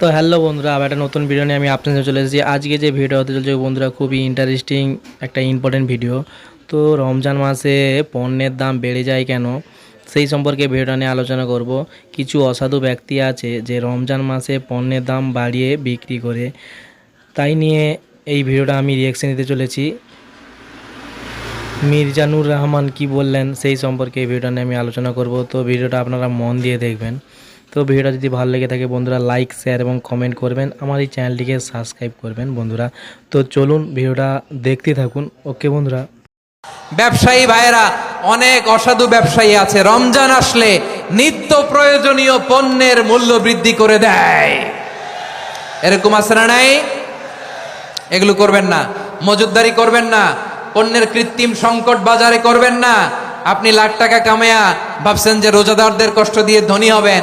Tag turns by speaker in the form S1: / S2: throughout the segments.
S1: তো হ্যালো বন্ধুরা, আবার একটা নতুন ভিডিও নিয়ে আমি আপনাদের চলে এসেছি। আজকে যে ভিডিও হতে চলছে বন্ধুরা, খুবই ইন্টারেস্টিং একটা ইম্পর্টেন্ট ভিডিও তো রমজান মাসে পণ্যের দাম বেড়ে যায় কেন? সেই সম্পর্কে ভিডিওটা নিয়ে আলোচনা করব। কিছু অসাধু ব্যক্তি আছে যে রমজান মাসে পণ্যের দাম বাড়িয়ে বিক্রি করে। তাই নিয়ে এই ভিডিওটা আমি রিয়েকশন নিতে চলেছি। মির্জানুর রহমান কি বললেন সেই সম্পর্কে এই ভিডিওটা নিয়ে আমি আলোচনা করব। তো ভিডিওটা আপনারা মন দিয়ে দেখবেন। তো ভিডিওটা যদি ভালো লেগে থাকে বন্ধুরা লাইক শেয়ার এবং কমেন্ট করবেন। আমার এই চ্যানেলটিকে সাবস্ক্রাইব করবেন বন্ধুরা। তো চলুন ভিডিওটা দেখতে থাকুন। ওকে বন্ধুরা?
S2: ব্যবসায়ী ভাইয়েরা, অনেক অসাধু ব্যবসায়ী আছে। রমজান আসলে নিত্য প্রয়োজনীয় পণ্যের মূল্য বৃদ্ধি করে দেয়। এরকম আছে না নাই? এগুলো করবেন না। মজুদদারি করবেন না। পণ্যের কৃত্রিম সংকট বাজারে করবেন না। আপনি লাখ টাকা কামায়া ভাবছেন যে রোজাদারদের কষ্ট দিয়ে ধনী হবেন।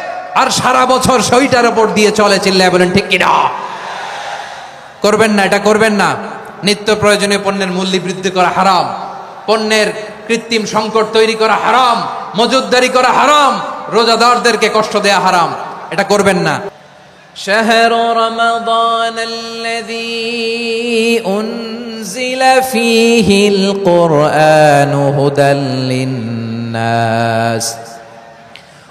S2: আর সারা বছর সইটার উপর দিয়ে চলে চিল্লায় বলেন ঠিক কিনা করবেন না এটা করবেন না নিত্য প্রয়োজনীয় পণ্যের মূল্য বৃদ্ধি করা হারাম পণ্যের কৃত্রিম সংকট তৈরি করা হারাম মজুদদারি করা হারাম রোজাদারদেরকে কষ্ট দেয়া হারাম এটা করবেন না شهر رمضان الذي أنزل فيه القرآن هدى للناس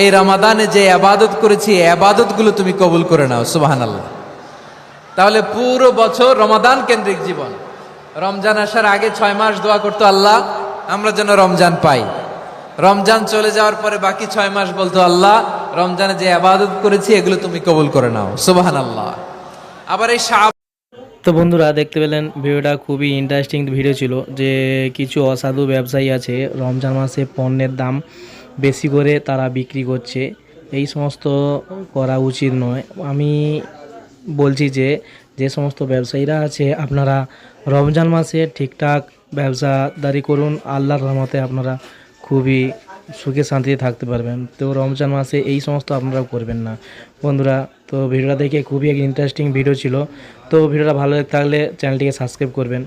S2: এই রমাদানে যে আবাদত করেছি, এই আবাদতগুলো তুমি কবুল করে নাও সুবাহান আল্লাহ তাহলে পুরো বছর রমাদান কেন্দ্রিক জীবন। রমজান আসার আগে ছয় মাস দোয়া করতো আল্লাহ, আমরা যেন রমজান পাই। রমজান চলে যাওয়ার পরে বাকি ছয় মাস বলতো আল্লাহ, রমজানে যে আবাদত করেছি, এগুলো তুমি কবুল করে নাও সুবাহান আল্লাহ আবার এই
S1: তো বন্ধুরা, দেখতে পেলেন, ভিডিওটা খুবই ইন্টারেস্টিং ভিডিও ছিল যে কিছু অসাধু ব্যবসায়ী আছে, রমজান মাসে পণ্যের দাম বেশি করে তারা বিক্রি করছে। এই সমস্ত করা উচিত নয়। আমি বলছি যে যে সমস্ত ব্যবসায়ীরা আছে, আপনারা রমজান মাসে ঠিকঠাক ব্যবসাদারি করুন, আল্লাহর রহমতে আপনারা খুবই সুখে শান্তিতে থাকতে পারবেন। তো রমজান মাসে এই সমস্ত আপনারা করবেন না। বন্ধুরা, তো ভিডিওটা দেখে খুবই এক ইন্টারেস্টিং ভিডিও ছিল। তো ভিডিওটা ভালো থাকলে চ্যানেলটিকে সাবস্ক্রাইব করবেন।